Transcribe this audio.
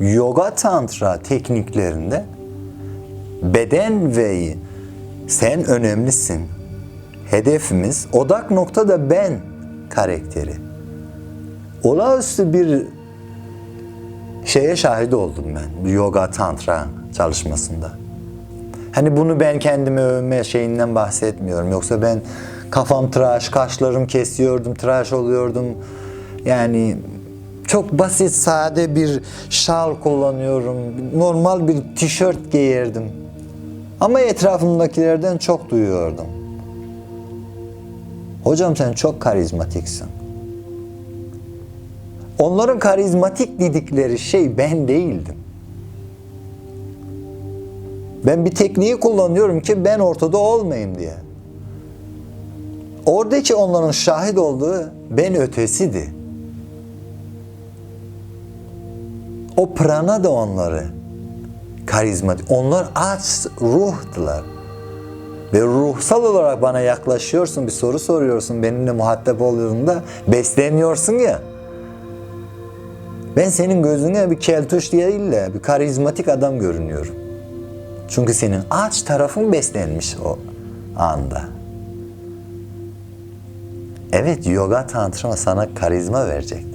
yoga tantra tekniklerinde beden ve sen önemlisin. Hedefimiz odak nokta da ben karakteri. Olağüstü bir şeye şahit oldum ben yoga tantra çalışmasında. Hani bunu ben kendime övme şeyinden bahsetmiyorum. Yoksa ben kafam tıraş, kaşlarım kesiyordum, tıraş oluyordum. Yani çok basit, sade bir şal kullanıyorum. Normal bir tişört giyerdim. Ama etrafımdakilerden çok duyuyordum. Hocam sen çok karizmatiksin. Onların karizmatik dedikleri şey ben değildim. Ben bir tekniği kullanıyorum ki ben ortada olmayayım diye. Oradaki onların şahit olduğu ben ötesiydi. O prana da onları karizmatik. Onlar aç ruhtular. Ve ruhsal olarak bana yaklaşıyorsun, bir soru soruyorsun, benimle muhatap oluyorsun da besleniyorsun ya. Ben senin gözüne bir keltuş değil de bir karizmatik adam görünüyorum. Çünkü senin aç tarafın beslenmiş o anda. Evet yoga tantra sana karizma verecek.